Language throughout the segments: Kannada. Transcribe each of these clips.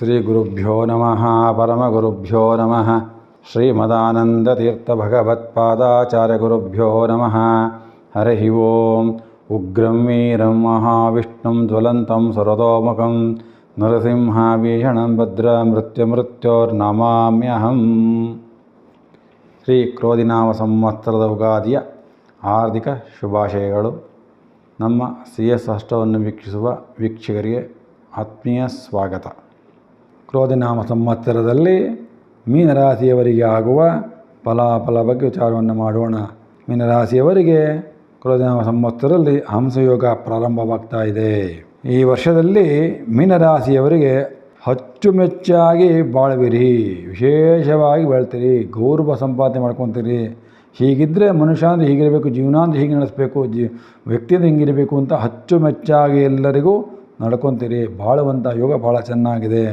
ಶ್ರೀ ಗುರುಭ್ಯೋ ನಮಃ ಪರಮಗುರುಭ್ಯೋ ನಮಃ ಶ್ರೀಮದಾನಂದತೀರ್ಥಭಗವತ್ಪಾದಾಚಾರ್ಯಗುರುಭ್ಯೋ ನಮಃ ಹರಿ ಓಂ ಉಗ್ರಂ ವೀರಂ ಮಹಾವಿಷ್ಣುಂ ಜ್ವಲಂತಂ ಸರ್ವತೋಮುಖಂ ನರಸಿಂಹಾಭೀಷಣಂ ಭದ್ರ ಮೃತ್ಯುಮೃತ್ಯೋರ್ನಮಾಮ್ಯಹಂ ಶ್ರೀ ಕ್ರೋಧಿನಾಮ ಸಂವತ್ಸರದ ಉಗಾದಿಯ ಆರ್ಥಿಕ ಶುಭಾಶಯಗಳು ನಮ್ಮ ಸಿ ಎಸ್ ಅಷ್ಟವನ್ನು ವೀಕ್ಷಿಸುವ ವೀಕ್ಷಕರಿಗೆ ಆತ್ಮೀಯ ಸ್ವಾಗತ. ಕ್ರೋಧಿನಾಮ ಸಂವತ್ಸರದಲ್ಲಿ ಮೀನರಾಶಿಯವರಿಗೆ ಆಗುವ ಫಲಾಫಲ ಬಗ್ಗೆ ವಿಚಾರವನ್ನು ಮಾಡೋಣ. ಮೀನರಾಶಿಯವರಿಗೆ ಕ್ರೋಧಿನಾಮ ಸಂವತ್ಸರದಲ್ಲಿ ಹಂಸಯೋಗ ಪ್ರಾರಂಭವಾಗ್ತಾ ಇದೆ. ಈ ವರ್ಷದಲ್ಲಿ ಮೀನರಾಶಿಯವರಿಗೆ ಅಚ್ಚುಮೆಚ್ಚಾಗಿ ಬಾಳುವಿರಿ. ವಿಶೇಷವಾಗಿ ಬೆಳ್ತೀರಿ. ಗೌರವ ಸಂಪಾದನೆ ಮಾಡ್ಕೊತೀರಿ. ಹೀಗಿದ್ದರೆ ಮನುಷ್ಯ ಅಂದರೆ ಹೀಗಿರಬೇಕು, ಜೀವನ ಅಂದರೆ ಹೀಗೆ ನಡೆಸಬೇಕು, ಜೀ ವ್ಯಕ್ತಿ ಅಂದರೆ ಹಿಂಗಿರಬೇಕು ಅಂತ ಅಚ್ಚುಮೆಚ್ಚಾಗಿ ಎಲ್ಲರಿಗೂ ನಡ್ಕೊತೀರಿ. ಬಾಳುವಂಥ ಯೋಗ ಭಾಳ ಚೆನ್ನಾಗಿದೆ.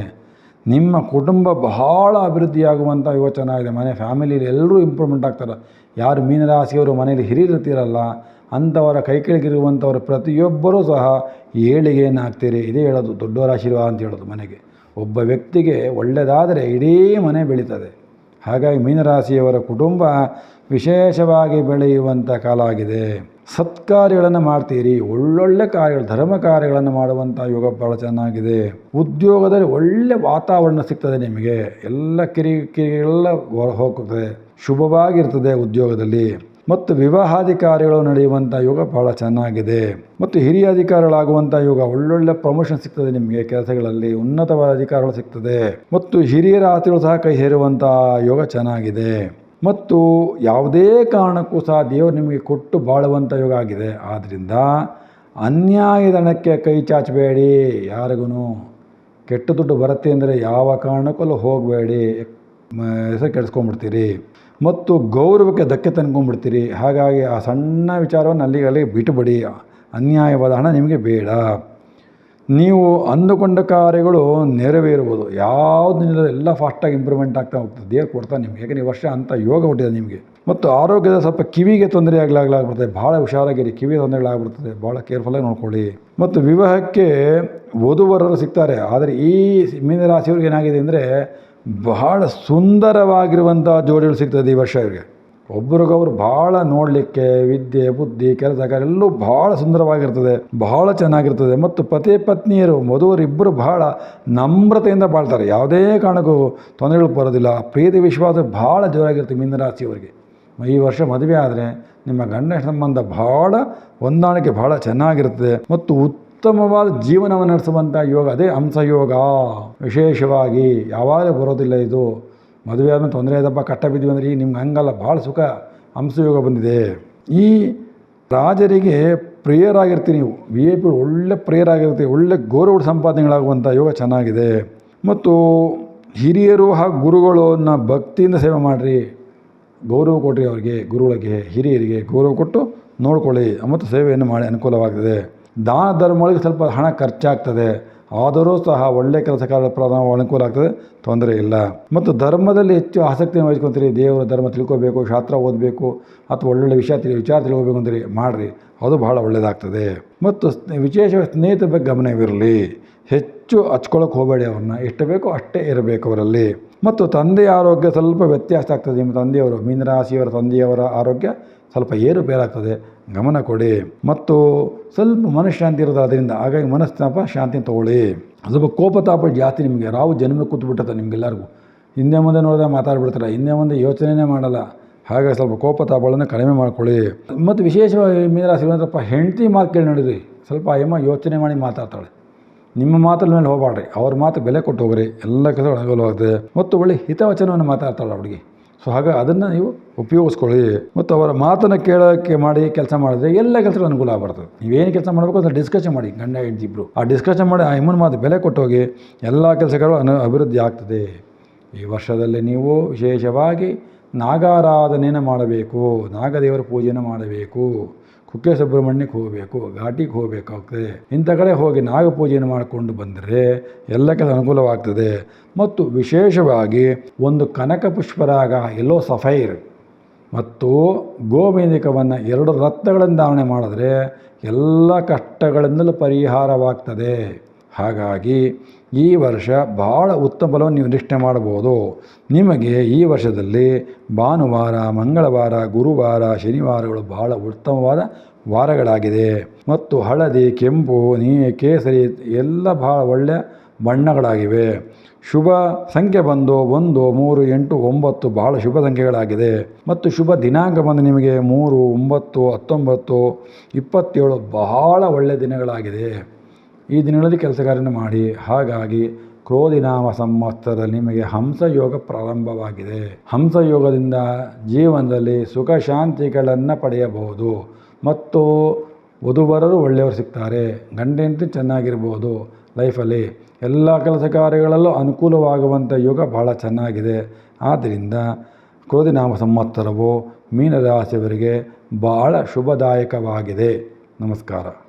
ನಿಮ್ಮ ಕುಟುಂಬ ಬಹಳ ಅಭಿವೃದ್ಧಿಯಾಗುವಂಥ ಯೋಚನೆ ಇದೆ ಮನೆ ಫ್ಯಾಮಿಲಿಯಲ್ಲಿ ಎಲ್ಲರೂ ಇಂಪ್ರೂವ್ಮೆಂಟ್ ಆಗ್ತಾರೆ. ಯಾರು ಮೀನರಾಶಿಯವರು ಮನೆಯಲ್ಲಿ ಹಿರಿಯರಿರ್ತೀರಲ್ಲ, ಅಂಥವರ ಕೈ ಕೆಳಗಿರುವಂಥವರು ಪ್ರತಿಯೊಬ್ಬರೂ ಸಹ ಏಳಿಗೆಯನ್ನು ಆಗ್ತೀರಿ. ಇದೇ ಹೇಳೋದು, ದೊಡ್ಡವರ ಆಶೀರ್ವಾದ ಅಂತ ಹೇಳೋದು ಮನೆಗೆ. ಒಬ್ಬ ವ್ಯಕ್ತಿಗೆ ಒಳ್ಳೆಯದಾದರೆ ಇಡೀ ಮನೆ ಬೆಳೀತದೆ. ಹಾಗಾಗಿ ಮೀನರಾಶಿಯವರ ಕುಟುಂಬ ವಿಶೇಷವಾಗಿ ಬೆಳೆಯುವಂಥ ಕಾಲ ಆಗಿದೆ. ಸತ್ಕಾರ್ಯಗಳನ್ನು ಮಾಡ್ತೀರಿ, ಒಳ್ಳೊಳ್ಳೆ ಕಾರ್ಯಗಳು, ಧರ್ಮ ಕಾರ್ಯಗಳನ್ನು ಮಾಡುವಂಥ ಯೋಗ ಭಾಳ ಚೆನ್ನಾಗಿದೆ. ಉದ್ಯೋಗದಲ್ಲಿ ಒಳ್ಳೆ ವಾತಾವರಣ ಸಿಗ್ತದೆ ನಿಮಗೆ. ಎಲ್ಲ ಕಿರಿ ಕಿರಿಗೆಲ್ಲ ಹೋಗ್ತದೆ. ಶುಭವಾಗಿರ್ತದೆ ಉದ್ಯೋಗದಲ್ಲಿ. ಮತ್ತು ವಿವಾಹಾದಿ ಕಾರ್ಯಗಳು ನಡೆಯುವಂಥ ಯೋಗ ಭಾಳ ಚೆನ್ನಾಗಿದೆ. ಮತ್ತು ಹಿರಿಯ ಅಧಿಕಾರಿಗಳಾಗುವಂಥ ಯೋಗ ಒಳ್ಳೊಳ್ಳೆ ಪ್ರಮೋಷನ್ ಸಿಗ್ತದೆ ನಿಮಗೆ ಕೆಲಸಗಳಲ್ಲಿ. ಉನ್ನತವಾದ ಅಧಿಕಾರಗಳು ಸಿಗ್ತದೆ. ಮತ್ತು ಹಿರಿಯರ ಆತಿಗಳು ಸಹ ಕೈ ಸೇರುವಂಥ ಯೋಗ ಚೆನ್ನಾಗಿದೆ. ಮತ್ತು ಯಾವುದೇ ಕಾರಣಕ್ಕೂ ಸಹ ದೇವರು ನಿಮಗೆ ಕೊಟ್ಟು ಬಾಳುವಂಥ ಯೋಗ ಆಗಿದೆ. ಆದ್ದರಿಂದ ಅನ್ಯಾಯದಣಕ್ಕೆ ಕೈ ಚಾಚಬೇಡಿ. ಯಾರಿಗೂ ಕೆಟ್ಟ ದುಡ್ಡು ಬರುತ್ತೆ ಅಂದರೆ ಯಾವ ಕಾರಣಕ್ಕೂ ಹೋಗಬೇಡಿ. ಹೆಸರು ಕೆಡಿಸ್ಕೊಂಡ್ಬಿಡ್ತೀರಿ ಮತ್ತು ಗೌರವಕ್ಕೆ ಧಕ್ಕೆ ತಂದ್ಕೊಂಡ್ಬಿಡ್ತೀರಿ ಹಾಗಾಗಿ ಆ ಸಣ್ಣ ವಿಚಾರವನ್ನು ಅಲ್ಲಿಗೆ ಅಲ್ಲಿಗೆ ಬಿಟ್ಟುಬಿಡಿ ಅನ್ಯಾಯವಾದ ಹಣ ನಿಮಗೆ ಬೇಡ. ನೀವು ಅಂದುಕೊಂಡ ಕಾರ್ಯಗಳು ನೆರವೇರುವುದು. ಯಾವುದು ಎಲ್ಲ ಫಾಸ್ಟಾಗಿ ಇಂಪ್ರೂವ್ಮೆಂಟ್ ಆಗ್ತಾ ಹೋಗ್ತದೆ. ದೇಹ ಕೊಡ್ತಾ ನಿಮಗೆ. ಯಾಕಂದರೆ ವರ್ಷ ಅಂತ ಯೋಗ ಹುಟ್ಟಿದೆ ನಿಮಗೆ. ಮತ್ತು ಆರೋಗ್ಯದ ಸ್ವಲ್ಪ ಕಿವಿಗೆ ತೊಂದರೆ ಆಗಲಾಗ್ಲಾಗ್ಬಿಡ್ತದೆ ಭಾಳ ಹುಷಾರಾಗಿರಿ. ಕಿವಿ ತೊಂದರೆಗಳಾಗ್ಬಿಡ್ತದೆ ಭಾಳ ಕೇರ್ಫುಲ್ಲಾಗಿ ನೋಡ್ಕೊಳ್ಳಿ. ಮತ್ತು ವಿವಾಹಕ್ಕೆ ವಧುವರರು ಸಿಗ್ತಾರೆ. ಆದರೆ ಈ ಮೀನರಾಶಿಯವ್ರಿಗೆ ಏನಾಗಿದೆ ಅಂದರೆ ಬಹಳ ಸುಂದರವಾಗಿರುವಂಥ ಜೋಡಿಗಳು ಸಿಗ್ತದೆ ಈ ವರ್ಷ ಇವರಿಗೆ. ಒಬ್ರಿಗೊಬ್ರು ಭಾಳ ನೋಡಲಿಕ್ಕೆ, ವಿದ್ಯೆ, ಬುದ್ಧಿ, ಕೆಲಸ ಕಾರ್ಯ ಎಲ್ಲೂ ಭಾಳ ಸುಂದರವಾಗಿರ್ತದೆ ಬಹಳ ಚೆನ್ನಾಗಿರ್ತದೆ. ಮತ್ತು ಪತಿ ಪತ್ನಿಯರು ಮಧುವರಿಬ್ಬರು ಬಹಳ ನಮ್ರತೆಯಿಂದ ಬಾಳ್ತಾರೆ. ಯಾವುದೇ ಕಾರಣಕ್ಕೂ ತೊಂದರೆಗಳು ಬರೋದಿಲ್ಲ. ಪ್ರೀತಿ, ವಿಶ್ವಾಸ ಭಾಳ ಜೋರಾಗಿರುತ್ತೆ ಮೀನರಾಶಿಯವರಿಗೆ ಈ ವರ್ಷ ಮದುವೆ ಆದರೆ ನಿಮ್ಮ ಗಂಡ ಸಂಬಂಧ ಭಾಳ ಹೊಂದಾಣಿಕೆ, ಭಾಳ ಚೆನ್ನಾಗಿರ್ತದೆ ಮತ್ತು ಉತ್ತಮವಾದ ಜೀವನವನ್ನು ನಡೆಸುವಂಥ ಯೋಗ, ಅದೇ ಹಂಸಯೋಗ. ವಿಶೇಷವಾಗಿ ಯಾವಾಗಲೂ ಬರೋದಿಲ್ಲ ಇದು. ಮದುವೆ ಆದಮೇಲೆ ತೊಂದರೆ ಆದಪ್ಪ ಕಟ್ಟ ಬಿದ್ವಿ ಅಂದರೆ ಈಗ ನಿಮ್ಗೆ ಹಂಗಲ್ಲ, ಭಾಳ ಸುಖ, ಹಂಸಯೋಗ ಬಂದಿದೆ. ಈ ರಾಜರಿಗೆ ಪ್ರಿಯರಾಗಿರ್ತೀವಿ ನೀವು. ವಿ ಐ ಪಿ ಒಳ್ಳೆ ಪ್ರಿಯರಾಗಿರ್ತೀವಿ ಒಳ್ಳೆ ಗೌರವ ಸಂಪಾದನೆಗಳಾಗುವಂಥ ಯೋಗ ಚೆನ್ನಾಗಿದೆ. ಮತ್ತು ಹಿರಿಯರು ಹಾಗೂ ಗುರುಗಳನ್ನ ಭಕ್ತಿಯಿಂದ ಸೇವೆ ಮಾಡಿರಿ. ಗೌರವ ಕೊಡ್ರಿ ಅವರಿಗೆ, ಗುರುಗಳಿಗೆ, ಹಿರಿಯರಿಗೆ ಗೌರವ ಕೊಟ್ಟು ನೋಡ್ಕೊಳ್ಳಿ. ಮತ್ತು ಸೇವೆಯನ್ನು ಮಾಡಿ ಅನುಕೂಲವಾಗ್ತದೆ. ದಾನ ಧರ್ಮಗಳಿಗೆ ಸ್ವಲ್ಪ ಹಣ ಖರ್ಚಾಗ್ತದೆ. ಆದರೂ ಸಹ ಒಳ್ಳೆಯ ಕೆಲಸ ಕಾರ್ಯ ಪ್ರಾರಂಭ ಅನುಕೂಲ ಆಗ್ತದೆ, ತೊಂದರೆ ಇಲ್ಲ. ಮತ್ತು ಧರ್ಮದಲ್ಲಿ ಹೆಚ್ಚು ಆಸಕ್ತಿಯನ್ನು ವಹಿಸ್ಕೊತೀರಿ, ದೇವರ ಧರ್ಮ ತಿಳ್ಕೊಬೇಕು, ಶಾಸ್ತ್ರ ಓದಬೇಕು, ಅಥವಾ ಒಳ್ಳೊಳ್ಳೆ ವಿಷಯ ತಿಳಿ, ವಿಚಾರ ತಿಳ್ಕೋಬೇಕು ಅಂದರೆ ಮಾಡಿರಿ. ಅದು ಬಹಳ ಒಳ್ಳೆಯದಾಗ್ತದೆ. ಮತ್ತು ವಿಶೇಷವಾಗಿ ಸ್ನೇಹಿತರ ಬಗ್ಗೆ ಗಮನವಿರಲಿ. ಹೆಚ್ಚು ಹಚ್ಕೊಳ್ಳೋಕೆ ಹೋಗಬೇಡಿ ಅವ್ರನ್ನ. ಎಷ್ಟು ಬೇಕೋ ಅಷ್ಟೇ ಇರಬೇಕು ಅವರಲ್ಲಿ. ಮತ್ತು ತಂದೆಯ ಆರೋಗ್ಯ ಸ್ವಲ್ಪ ವ್ಯತ್ಯಾಸ ಆಗ್ತದೆ. ನಿಮ್ಮ ತಂದೆಯವರು, ಮೀನರಾಶಿಯವರ ತಂದೆಯವರ ಆರೋಗ್ಯ ಸ್ವಲ್ಪ ಏರುಪೇರಾಗ್ತದೆ ಗಮನ ಕೊಡಿ. ಮತ್ತು ಸ್ವಲ್ಪ ಮನಃಶಾಂತಿ ಇರೋದು ಅದರಿಂದ ಹಾಗಾಗಿ ಮನಸ್ತಾಪ ಶಾಂತಿ ತೊಗೊಳ್ಳಿ. ಸ್ವಲ್ಪ ಕೋಪತಾಪ ಜಾಸ್ತಿ ನಿಮಗೆ. ರಾವು ಜನ್ಮ ಕೂತ್ಬಿಟ್ಟದ ನಿಮಗೆಲ್ಲರಿಗೂ. ಹಿಂದೆ ಮುಂದೆ ನೋಡಿದ್ರೆ ಮಾತಾಡ್ಬಿಡ್ತಾರೆ. ಹಿಂದೆ ಮುಂದೆ ಯೋಚನೆನೇ ಮಾಡಲ್ಲ. ಹಾಗಾಗಿ ಸ್ವಲ್ಪ ಕೋಪ ತಾಪಗಳನ್ನು ಕಡಿಮೆ ಮಾಡ್ಕೊಳ್ಳಿ. ಮತ್ತು ವಿಶೇಷವಾಗಿ ಮೀನರಾಶಿ ಏನಂದ್ರಪ್ಪ ಹೆಂಡತಿ ಮಾತು ಕೇಳಿ ನೋಡಿರಿ. ಸ್ವಲ್ಪ ಅಯ್ಯಮ್ಮ ಯೋಚನೆ ಮಾಡಿ ಮಾತಾಡ್ತಾಳೆ. ನಿಮ್ಮ ಮಾತಲ್ಲಿ ಮೇಲೆ ಹೋಗಬಾಡ್ರಿ ಅವ್ರ ಮಾತು ಬೆಲೆ ಕೊಟ್ಟು ಹೋಗ್ರಿ. ಎಲ್ಲ ಕೆಲಸ ಅನುಕೂಲವಾಗ್ತದೆ. ಮತ್ತು ಒಳ್ಳೆ ಹಿತವಚನವನ್ನು ಮಾತಾಡ್ತಾಳೆ ಹುಡುಗಿ. ಸೊ ಹಾಗೆ ಅದನ್ನು ನೀವು ಉಪಯೋಗಿಸ್ಕೊಳ್ಳಿ. ಮತ್ತು ಅವರ ಮಾತನ್ನು ಕೇಳೋಕ್ಕೆ ಮಾಡಿ ಕೆಲಸ ಮಾಡಿದ್ರೆ ಎಲ್ಲ ಕೆಲಸಗಳು ಅನುಕೂಲ ಆಗ್ಬರ್ತದೆ ನೀವೇನು ಕೆಲಸ ಮಾಡಬೇಕು ಅಂತ ಡಿಸ್ಕಷನ್ ಮಾಡಿ, ಗಂಡ, ಹೆಂಡ್ತಿ ಇಬ್ಬರು ಆ ಡಿಸ್ಕಷನ್ ಮಾಡಿ ಆ ಇಮ್ಮನ ಮಾತು ಬೆಲೆ ಕೊಟ್ಟೋಗಿ ಎಲ್ಲ ಕೆಲಸಗಳು ಅನು ಅಭಿವೃದ್ಧಿ ಆಗ್ತದೆ. ಈ ವರ್ಷದಲ್ಲಿ ನೀವು ವಿಶೇಷವಾಗಿ ನಾಗಾರಾಧನೆಯನ್ನು ಮಾಡಬೇಕು, ನಾಗದೇವರ ಪೂಜೆಯನ್ನು ಮಾಡಬೇಕು. ಕುಕ್ಕೆ ಸುಬ್ರಹ್ಮಣ್ಯಕ್ಕೆ ಹೋಗಬೇಕು, ಘಾಟಿಗೆ ಹೋಗಬೇಕಾಗ್ತದೆ. ಇಂಥ ಕಡೆ ಹೋಗಿ ನಾಗಪೂಜೆಯನ್ನು ಮಾಡಿಕೊಂಡು ಬಂದರೆ ಎಲ್ಲ ಕೆಲಸ ಅನುಕೂಲವಾಗ್ತದೆ. ಮತ್ತು ವಿಶೇಷವಾಗಿ ಒಂದು ಕನಕ ಪುಷ್ಪರಾಗ ಎಲ್ಲೋ ಸಫೈರ್ ಮತ್ತು ಗೋಮೇಧಿಕವನ್ನು ಎರಡು ರತ್ನಗಳನ್ನು ಧಾರಣೆ ಮಾಡಿದ್ರೆ ಎಲ್ಲ ಕಷ್ಟಗಳಿಂದಲೂ ಪರಿಹಾರವಾಗ್ತದೆ. ಹಾಗಾಗಿ ಈ ವರ್ಷ ಭಾಳ ಉತ್ತಮ ಫಲವನ್ನು ನೀವು ನಿಷ್ಠೆ ಮಾಡಬಹುದು. ನಿಮಗೆ ಈ ವರ್ಷದಲ್ಲಿ ಭಾನುವಾರ, ಮಂಗಳವಾರ, ಗುರುವಾರ, ಶನಿವಾರಗಳು ಬಹಳ ಉತ್ತಮವಾದ ವಾರಗಳಾಗಿದೆ. ಮತ್ತು ಹಳದಿ, ಕೆಂಪು ನೀ ಕೇಸರಿ ಎಲ್ಲ ಭಾಳ ಒಳ್ಳೆಯ ಬಣ್ಣಗಳಾಗಿವೆ. ಶುಭ ಸಂಖ್ಯೆ ಬಂದು ಒಂದು, ಮೂರು, ಎಂಟು, ಒಂಬತ್ತು ಬಹಳ ಶುಭ ಸಂಖ್ಯೆಗಳಾಗಿದೆ. ಮತ್ತು ಶುಭ ದಿನಾಂಕ ಬಂದು ನಿಮಗೆ ಮೂರು, ಒಂಬತ್ತು, ಹತ್ತೊಂಬತ್ತು, ಇಪ್ಪತ್ತೇಳು ಬಹಳ ಒಳ್ಳೆಯ ದಿನಗಳಾಗಿದೆ. ಈ ದಿನಗಳಲ್ಲಿ ಕೆಲಸ ಮಾಡಿ, ಹಾಗಾಗಿ ಕ್ರೋಧಿನಾಮ ಸಂವತ್ಸರದಲ್ಲಿ ನಿಮಗೆ ಹಂಸಯೋಗ ಪ್ರಾರಂಭವಾಗಿದೆ. ಹಂಸಯೋಗದಿಂದ ಜೀವನದಲ್ಲಿ ಸುಖ ಶಾಂತಿಗಳನ್ನು ಪಡೆಯಬಹುದು. ಮತ್ತು ವಧುವರರು ಒಳ್ಳೆಯವರು ಸಿಗ್ತಾರೆ ಗಂಡ ಚೆನ್ನಾಗಿರ್ಬೋದು ಲೈಫಲ್ಲಿ. ಎಲ್ಲ ಕೆಲಸ ಕಾರ್ಯಗಳಲ್ಲೂ ಅನುಕೂಲವಾಗುವಂಥ ಯೋಗ ಭಾಳ ಚೆನ್ನಾಗಿದೆ. ಆದ್ದರಿಂದ ಕ್ರೋಧಿನಾಮ ಸಂವತ್ಸರವು ಮೀನರಾಶಿಯವರಿಗೆ ಭಾಳ ಶುಭದಾಯಕವಾಗಿದೆ. ನಮಸ್ಕಾರ.